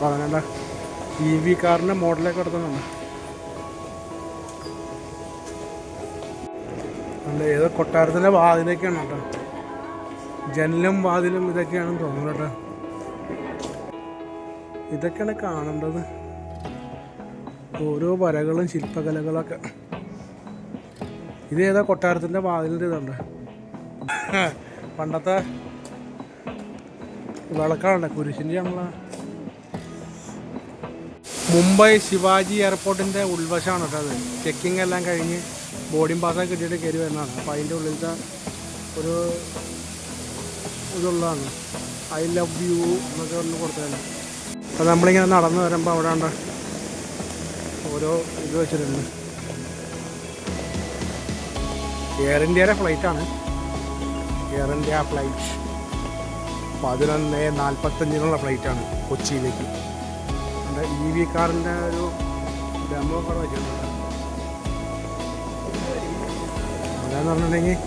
പതിനെണ്ട E V കാറിന്റെ മോഡലൊക്കെ എടുക്കുന്നുണ്ട്. അല്ല ഏതോ കൊട്ടാരത്തിന്റെ വാതിലൊക്കെയാണ് കേട്ടോ. ജനലും വാതിലും ഇതൊക്കെയാണെന്ന് തോന്നുന്നു കേട്ടോ. ഇതൊക്കെയാണ് കാണേണ്ടത്. ഓരോ വരകളും ശില്പകലകളൊക്കെ. ഇത് ഏതാ കൊട്ടാരത്തിന്റെ വാതിലിന്റെ ഇതുണ്ട്? പണ്ടത്തെ വിളക്കാണ് കുരിശിന്റെ ആണല്ലോ. മുംബൈ ശിവാജി എയർപോർട്ടിന്റെ ഉൾവശമാണ് കേട്ടോ അത്. ചെക്കിംഗ് എല്ലാം കഴിഞ്ഞ് ബോർഡിംഗ് പാസ്സൊക്കെ കിട്ടിയിട്ട് കയറി വരുന്നതാണ്. അപ്പോൾ അതിന്റെ ഉള്ളിലത്തെ ഒരു ഇതുള്ളതാണ്. ഐ ലവ് യു എന്നൊക്കെ ഒന്ന് കൊടുത്തതാണ്. അപ്പോൾ നമ്മളിങ്ങനെ നടന്നു വരുമ്പോൾ അവിടെ ഉണ്ട് ഓരോ ഇത് വെച്ചിട്ടുണ്ട്. എയർ ഇന്ത്യയുടെ ഫ്ലൈറ്റാണ് എയർ ഇന്ത്യ ഫ്ലൈറ്റ് പതിനൊന്ന് നാൽപ്പത്തഞ്ചിനുള്ള ഫ്ലൈറ്റാണ് കൊച്ചിയിലേക്ക്. നമ്മുടെ ഇ വി കാറിന്റെ ഒരു ഡെമോ കാർ വെച്ചിട്ടുണ്ട്. അതെന്ന് പറഞ്ഞിട്ടുണ്ടെങ്കിൽ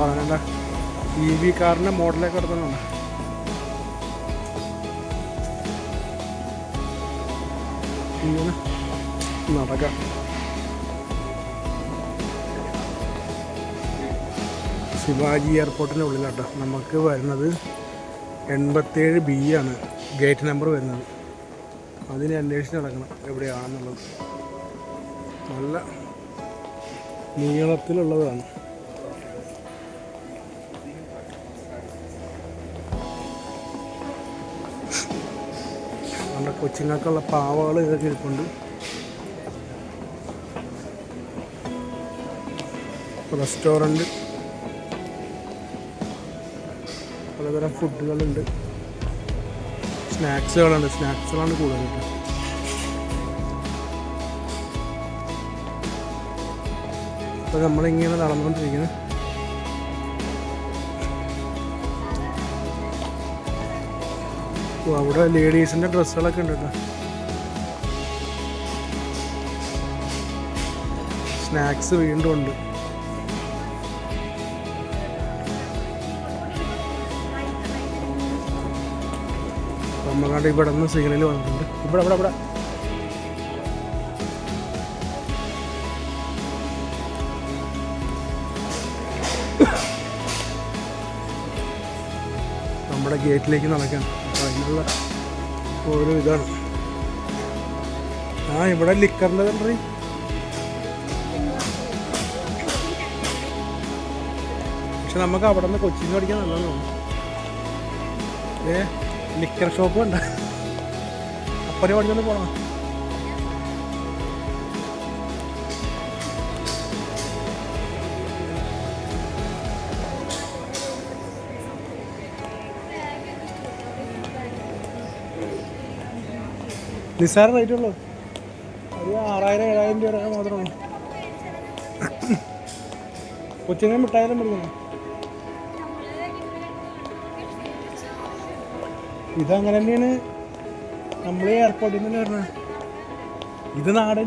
പറഞ്ഞ ഇ വി കാറിന്റെ മോഡലൊക്കെ എടുക്കുന്നുണ്ട് ഇങ്ങനെ. നടക്കാം ശിവാജി എയർപോർട്ടിന്റെ ഉള്ളിലാട്ടോ. നമുക്ക് വരുന്നത് എൺപത്തേഴ് ബി ആണ് ഗേറ്റ് നമ്പർ വരുന്നത്. അതിനെ അന്വേഷിച്ച് നടക്കണം എവിടെയാണെന്നുള്ളത്. നല്ല നീളത്തിലുള്ളതാണ്. നമ്മുടെ കൊച്ചുങ്ങൾക്കുള്ള പാവകൾ ഇതൊക്കെ ഇരിപ്പുണ്ട്. റെസ്റ്റോറന്റ് പലതരം ഫുഡുകളുണ്ട്. സ്നാക്സുകളുണ്ട് സ്നാക്സുകളാണ് കൂടുതൽ അപ്പൊ നമ്മളിങ്ങനെ നടന്നുകൊണ്ടിരിക്കുന്നത് അവിടെ ലേഡീസിന്റെ ഡ്രസ്സുകളൊക്കെ ഉണ്ട് കേട്ടോ. സ്നാക്സ് വീണ്ടും ഉണ്ട്. നമ്മളാണ്ട് ഇവിടെ നിന്ന് സിഗ്നൽ വന്നിട്ടുണ്ട്. ഇവിടെ ഇവിടെ ഇവിടെ. നമ്മുടെ ഗേറ്റിലേക്ക് നടക്കാൻ. അപ്പോൾ അതിനുള്ള ഓരോ ഇതാണ്. ആ ഇവിടെ ലിക്കറിന്റെ കണ്ടറി പക്ഷെ നമുക്ക് അവിടെ നിന്ന് കൊച്ചിന്ന് പഠിക്കാൻ നല്ലതാണ് ഏ? ലിക്കർ ഷോപ്പ് ഉണ്ട്. അപ്പനെ പഠിച്ചോണ്ട് പോണം. നിസ്സാര റേറ്റ് ഉള്ളൂ. ഒരു ആറായിരം ഏഴായിരം രൂപ മാത്രമാണ് കൊച്ചിനെ മിഠായാലും മേടിക്കണം. ഇതങ്ങനെ തന്നെയാണ് നമ്മളെ എയർപോർട്ടിൽ നിന്ന് പറഞ്ഞ ഇത് നാട്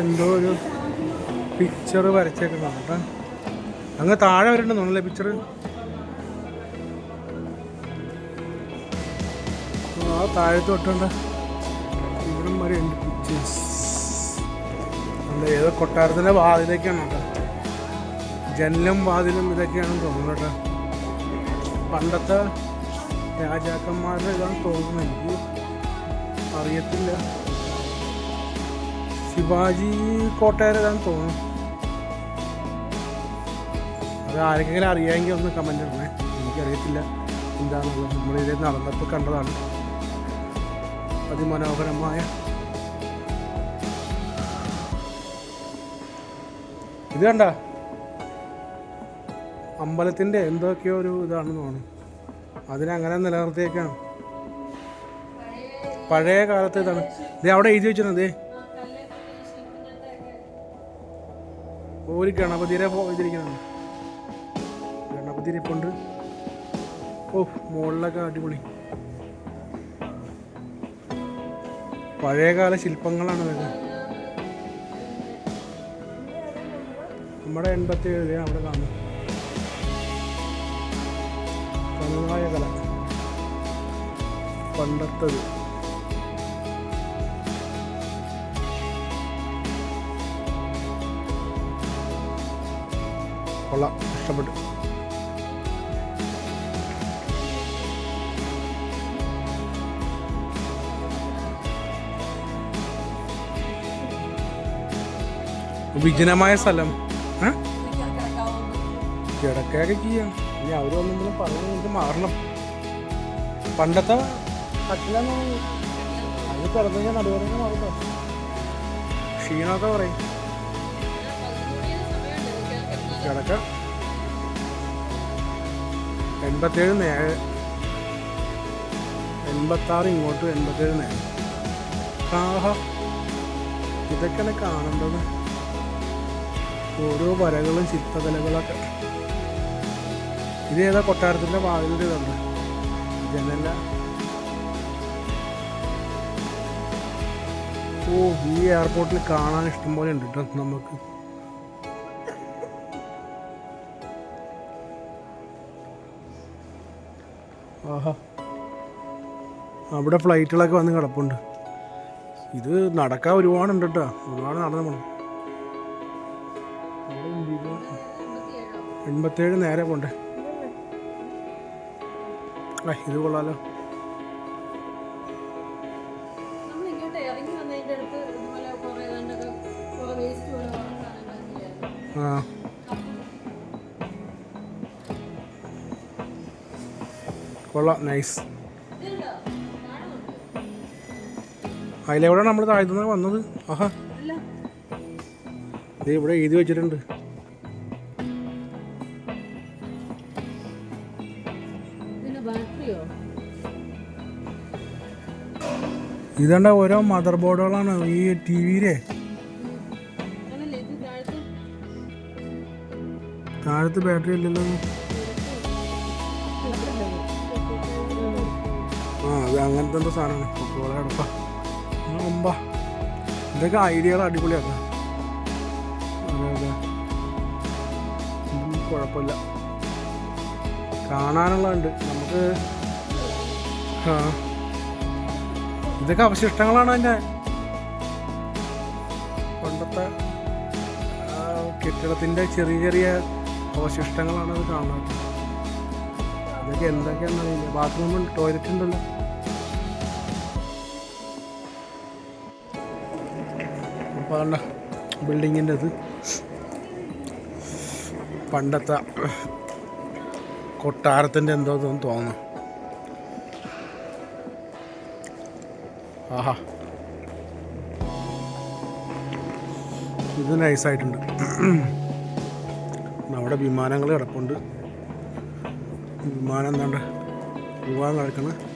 ഇതെന്തോ ഒരു പിക്ചർ വരച്ചേക്കുന്നതാണ് കേട്ടോ. അങ്ങ് താഴെ തോന്നുന്നല്ലേ പിക്ചർ ആ താഴെ തൊട്ടുണ്ട് ഇവിടെ വരെ ഉണ്ട് പിക്ചേഴ്സ് ഏതോ കൊട്ടാരത്തിന്റെ വാതിലൊക്കെയാണ് കേട്ടോ. ജനലും വാതിലും ഇതൊക്കെയാണെന്ന് തോന്നുന്നു കേട്ടോ. പണ്ടത്തെ രാജാക്കന്മാരുടെ ഇതാണ് തോന്നുന്നത് എനിക്ക് അറിയത്തില്ല. ശിവാജി കോട്ടയരാന്ന് തോന്നുന്നു. അത് ആരെങ്കിലും അറിയാമെങ്കിൽ ഒന്ന് കമന്റ് ഇടണേ. എനിക്കറിയത്തില്ല എന്താണെന്നുള്ളത് നമ്മളിത് നടന്നപ്പോൾ കണ്ടതാണ്. അതിമനോഹരമായ ഇത് കണ്ട? അമ്പലത്തിന്റെ എന്തൊക്കെയോ ഒരു ഇതാണെന്ന് തോന്നുന്നു. അതിനങ്ങനെ നിലനിർത്തിയേക്കാണ്. പഴയ കാലത്ത് ഇതാണ്. ഇത് അവിടെ എഴുതി വെച്ചിട്ടുണ്ട്. ഒരു ഗണപതിരെ പോയിരിക്കണം ഗണപതിരെ കൊണ്ട് ഓ മുകളിലൊക്കെ അടിപൊളി. പഴയകാല ശില്പങ്ങളാണ് ഇതൊക്കെ. നമ്മുടെ എൺപത്തി ഏഴ് അവിടെ കാണുന്നു. കല. പണ്ടത്തത്. കൊള്ളാം. ഇഷ്ടപ്പെട്ടു. വിജനമായ സ്ഥലം. ഏ? കിടക്കുകയൊക്കെ ചെയ്യാം ഇനി അവർ ഒന്നെങ്കിലും പറഞ്ഞു എനിക്ക് മാറണം. പണ്ടത്തെ കട്ടിലെന്ന് അത് കിടന്നു കഴിഞ്ഞാൽ നടുവേദന മാറുമോ ക്ഷീണമൊക്കെ പറയും കിടക്ക എൺപത്തേഴ് നേഴ് എൺപത്താറ് ഇങ്ങോട്ട് എൺപത്തേഴ് നേഴ് ആഹാ ഇതൊക്കെയാണ് കാണേണ്ടത്. ഓരോ വരകളും ചിത്രകലകളൊക്കെ. ഇത് ഏതാ കൊട്ടാരത്തിന്റെ വാതിലിന്റെ തന്നെ ജനല ഓ ഈ എയർപോർട്ടിൽ കാണാൻ ഇഷ്ടംപോലെ ഉണ്ട് കേട്ടോ നമുക്ക്. ആഹാ. അവിടെ ഫ്ലൈറ്റുകളൊക്കെ വന്ന് കിടപ്പുണ്ട്. ഇത് നടക്കാൻ ഒരുപാടുണ്ട് കേട്ടോ ഒരുപാട് നടന്നു പോകണം എൺപത്തേഴ് നേരെ പോണ്ടേ? ആ ഇത് കൊള്ളാലോ. നമ്മളിങ്ങോട്ട് കൊള്ളാം നൈസ് അതിലെവിടെയാണ് നമ്മൾ താഴ്ത്തുന്ന വന്നത്? ആഹാ. ഇത് ഇവിടെ എഴുതി വെച്ചിട്ടുണ്ട്. ഇതണ്ട ഓരോ മദർ ബോർഡുകളാണ് ഈ ടി വിയിലെ. താഴത്ത്? ബാറ്ററി ഇല്ലല്ലോ. അത് അങ്ങനത്തെ എന്തോ സാധനമാണ്. അടപ്പ അമ്പ ഇതൊക്കെ ഐഡിയകൾ അതെ കുഴപ്പമില്ല. കാണാനുള്ളതുണ്ട്. നമുക്ക് ഇതൊക്കെ അവശിഷ്ടങ്ങളാണ് അതിന്റെ. പണ്ടത്തെ കെട്ടിടത്തിന്റെ ചെറിയ ചെറിയ അവശിഷ്ടങ്ങളാണ് അത് കാണുന്നത് ഇതൊക്കെ എന്തൊക്കെയാണെന്നറിയില്ല. ബാത്റൂമുണ്ട് ബാത്റൂം ടോയ്ലറ്റ് ഉണ്ടല്ലോ. അല്ല ബിൽഡിങ്ങിന്റെ ഇത്. പണ്ടത്തെ കൊട്ടാരത്തിന്റെ എന്തോ ഇതെന്ന് തോന്നുന്നു. ആഹാ. ഇത് നൈസായിട്ടുണ്ട് അവിടെ വിമാനങ്ങൾ കിടപ്പുണ്ട്. വിമാനം എന്താണ്ട് പോകാൻ കിടക്കണ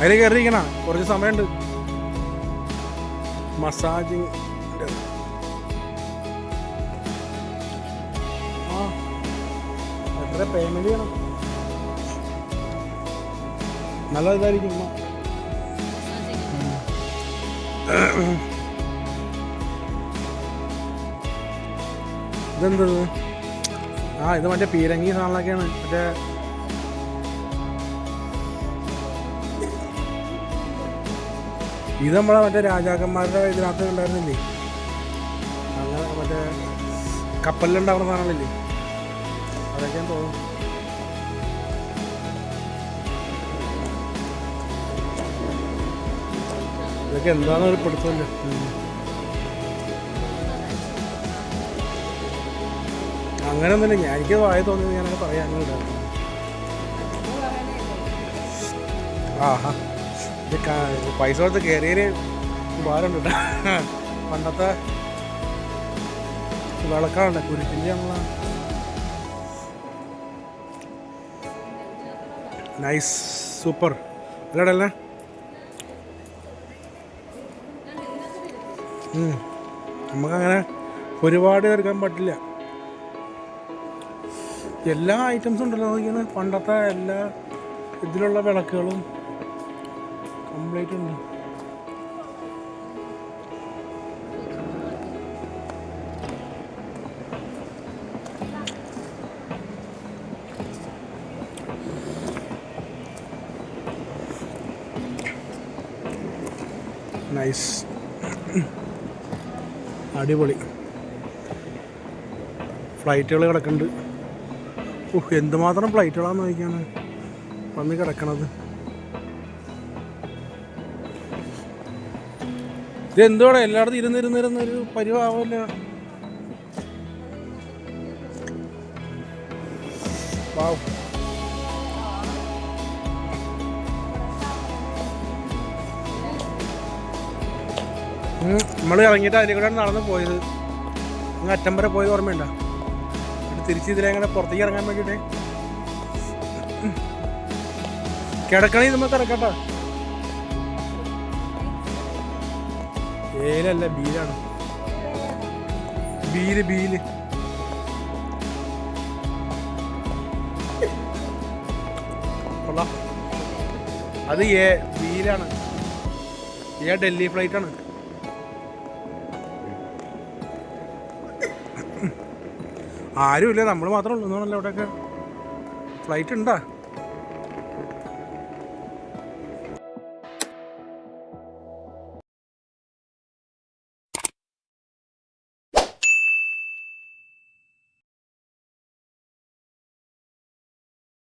അതിൽ കയറിയിരിക്കണ കുറച്ച് സമയമുണ്ട്. മസാജിങ്. ആ എത്ര പേയ്മെന്റ് ചെയ്യണം? നല്ല ഇതായിരിക്കും. ഇതെന്തത്? ആ ഇത് മറ്റേ പീരങ്കി സാധനങ്ങളൊക്കെയാണ്. മറ്റേ ഇത് നമ്മളെ മറ്റേ രാജാക്കന്മാരുടെ ഇതിനകത്ത് ഉണ്ടായിരുന്നില്ലേ? അങ്ങനെ മറ്റേ കപ്പലിലുണ്ടാവുന്ന സാധനങ്ങളില്ലേ? അതൊക്കെ തോന്നുന്നു. ഇതൊക്കെ എന്താണെന്ന് ഒരു പിടുത്തമില്ല. അങ്ങനെയൊന്നുമില്ല ഞാൻ എനിക്ക് വായ തോന്നിയത് ഞാനങ്ങനെ പറയാനുണ്ട് ആഹാ. പൈസ കൊടുത്ത് കയറിയതിന് ഉപകാരമുണ്ട് പണ്ടത്തെ വിളക്കാണ് കുരുത്തിന്റെ നമ്മളാ നൈസ് സൂപ്പർ അല്ലടല്ലേ നമുക്കങ്ങനെ ഒരുപാട് എടുക്കാൻ പറ്റില്ല. എല്ലാ ഐറ്റംസും ഉണ്ടല്ലോ നോക്കിയാണ് പണ്ടത്തെ എല്ലാ ഇതിലുള്ള വിളക്കുകളും കംപ്ലീറ്റ് ഉണ്ട്. നൈസ് അടിപൊളി. ഫ്ലൈറ്റുകൾ കിടക്കുന്നുണ്ട്. എന്തുമാത്രം ഫ്ലൈറ്റുകളാണെന്ന് നോക്കിയാണ് വന്ന് കിടക്കണത്. ഇത് എന്തുവാണ് എല്ലായിടത്തും ഇരുന്നിരുന്നിരുന്ന ഒരു പരിവാവല്ല വാവ് നമ്മൾ ഇറങ്ങിയിട്ട് അതിൽ കൂടെ നടന്ന് പോയത്. അങ്ങ് അറ്റം വരെ പോയത് ഓർമ്മയുണ്ടോ? തിരിച്ച് ഇതിലെ അങ്ങനെ പുറത്തേക്ക് ഇറങ്ങാൻ വേണ്ടിയിട്ട്. കിടക്കണേ നമ്മൾ കിടക്കട്ടോ ഏലല്ല ബീലാണ്. ബീൽ ബീൽ. അത് ഏ ബീലാണ്. ഏ ഡൽഹി ഫ്ലൈറ്റ് ആണ്. ആരുമില്ല നമ്മൾ മാത്രമേ ഉള്ളൂ. എന്നാണല്ലോ അവിടെയൊക്കെ ഫ്ലൈറ്റ് ഉണ്ടാ?